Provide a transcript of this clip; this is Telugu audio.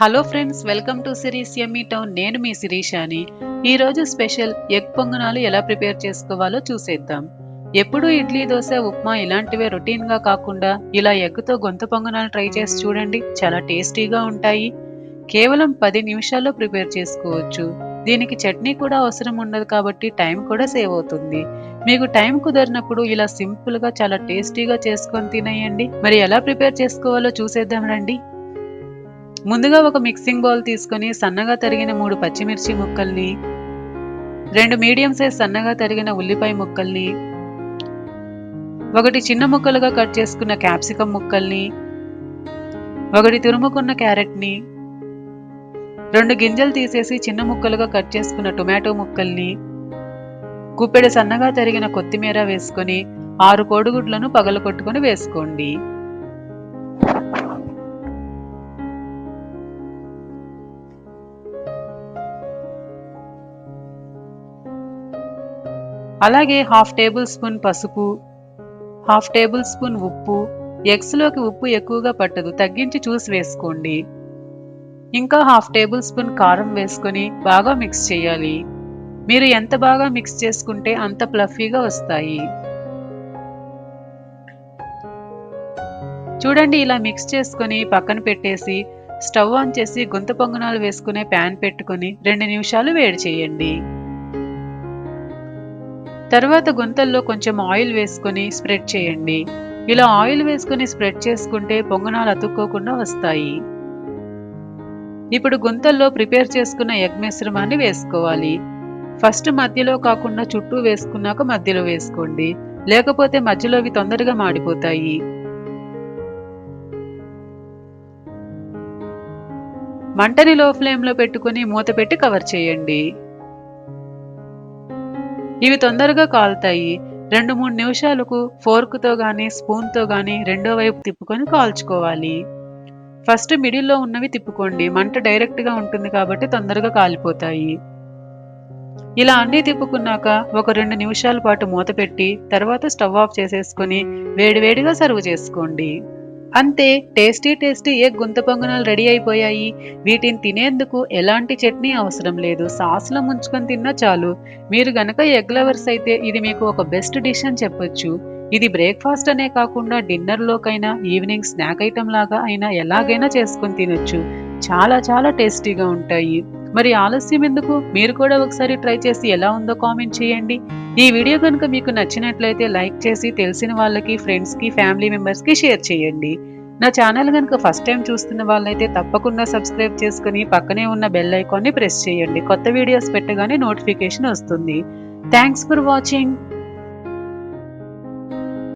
Hello friends welcome to series emmy town నేను మీ శిరీషాని. ఈరోజు స్పెషల్ ఎగ్ పొంగనాలు ఎలా ప్రిపేర్ చేసుకోవాలో చూసేద్దాం. ఎప్పుడూ ఇడ్లీ దోశ ఉప్మా ఇలాంటివే రొటీన్గా కాకుండా ఇలా ఎగ్తో గొంతు పొంగనాలు ట్రై చేసి చూడండి. చాలా టేస్టీగా ఉంటాయి. కేవలం పది నిమిషాల్లో ప్రిపేర్ చేసుకోవచ్చు. దీనికి చట్నీ కూడా అవసరం ఉండదు కాబట్టి టైం కూడా సేవ్ అవుతుంది. మీకు టైం కుదరినప్పుడు ఇలా సింపుల్గా చాలా టేస్టీగా చేసుకొని తినేయండి. మరి ఎలా ప్రిపేర్ చేసుకోవాలో చూసేద్దాం రండి. ముందుగా ఒక మిక్సింగ్ బౌల్ తీసుకొని సన్నగా తరిగిన మూడు పచ్చిమిర్చి ముక్కల్ని రెండు మీడియం సైజ్ సన్నగా తరిగిన ఉల్లిపాయ ముక్కల్ని ఒకటి చిన్న ముక్కలుగా కట్ చేసుకున్న క్యాప్సికం ముక్కల్ని ఒకటి తురుముకున్న క్యారెట్ని రెండు గింజలు తీసేసి చిన్న ముక్కలుగా కట్ చేసుకున్న టొమాటో ముక్కల్ని గుప్పెడు సన్నగా తరిగిన కొత్తిమీర వేసుకొని ఆరు కోడిగుడ్లను పగలకొట్టుకొని వేసుకోండి. అలాగే హాఫ్ టేబుల్ స్పూన్ పసుపు హాఫ్ టేబుల్ స్పూన్ ఉప్పు. ఎగ్స్లోకి ఉప్పు ఎక్కువగా పట్టదు తగ్గించి చూసి వేసుకోండి. ఇంకా హాఫ్ టేబుల్ స్పూన్ కారం వేసుకొని బాగా మిక్స్ చేయాలి. మీరు ఎంత బాగా మిక్స్ చేసుకుంటే అంత ప్లఫీగా వస్తాయి. చూడండి ఇలా మిక్స్ చేసుకొని పక్కన పెట్టేసి స్టవ్ ఆన్ చేసి గుంత పొంగనాలు వేసుకునే ప్యాన్ పెట్టుకొని రెండు నిమిషాలు వేడి చేయండి. తర్వాత గుంతల్లో కొంచెం ఆయిల్ వేసుకొని స్ప్రెడ్ చేయండి. ఇలా ఆయిల్ వేసుకొని స్ప్రెడ్ చేసుకుంటే పొంగనాలు అతుక్కోకుండా వస్తాయి. ఇప్పుడు గుంతల్లో ప్రిపేర్ చేసుకున్న ఎగ్ మిశ్రమాన్ని వేసుకోవాలి. ఫస్ట్ మధ్యలో కాకుండా చుట్టూ వేసుకున్నాక మధ్యలో వేసుకోండి. లేకపోతే మధ్యలో అవి తొందరగా మాడిపోతాయి. మంటని లో ఫ్లేమ్లో పెట్టుకుని మూత పెట్టి కవర్ చేయండి. ఇవి తొందరగా కాలుతాయి. రెండు మూడు నిమిషాలకు ఫోర్క్తో కానీ స్పూన్తో కానీ రెండో వైపు తిప్పుకొని కాల్చుకోవాలి. ఫస్ట్ మిడిల్లో ఉన్నవి తిప్పుకోండి. మంట డైరెక్ట్గా ఉంటుంది కాబట్టి తొందరగా కాలిపోతాయి. ఇలా అన్నీ తిప్పుకున్నాక ఒక రెండు నిమిషాల పాటు మూత పెట్టి తర్వాత స్టవ్ ఆఫ్ చేసేసుకొని వేడివేడిగా సర్వ్ చేసుకోండి. అంతే టేస్టీ టేస్టీ ఏ గుంత పొంగనాలు రెడీ అయిపోయాయి. వీటిని తినేందుకు ఎలాంటి చట్నీ అవసరం లేదు. సాస్లో ముంచుకొని తిన్నా చాలు. మీరు గనక ఎగ్ లవర్స్ అయితే ఇది మీకు ఒక బెస్ట్ డిష్ అని చెప్పొచ్చు. ఇది బ్రేక్ఫాస్ట్ అనే కాకుండా డిన్నర్లోకైనా ఈవినింగ్ స్నాక్ ఐటెం లాగా అయినా ఎలాగైనా చేసుకొని తినొచ్చు. చాలా చాలా టేస్టీగా ఉంటాయి. మరి ఆలస్యం ఎందుకు? మీరు కూడా ఒకసారి ట్రై చేసి ఎలా ఉందో కామెంట్ చేయండి. ఈ వీడియో కనుక మీకు నచ్చినట్లయితే లైక్ చేసి తెలిసిన వాళ్ళకి ఫ్రెండ్స్కి ఫ్యామిలీ మెంబర్స్కి షేర్ చేయండి. నా ఛానల్ కనుక ఫస్ట్ టైం చూస్తున్న వాళ్ళైతే తప్పకుండా సబ్స్క్రైబ్ చేసుకుని పక్కనే ఉన్న బెల్ ఐకాన్ని ప్రెస్ చేయండి. కొత్త వీడియోస్ పెట్టగానే నోటిఫికేషన్ వస్తుంది. Thanks for watching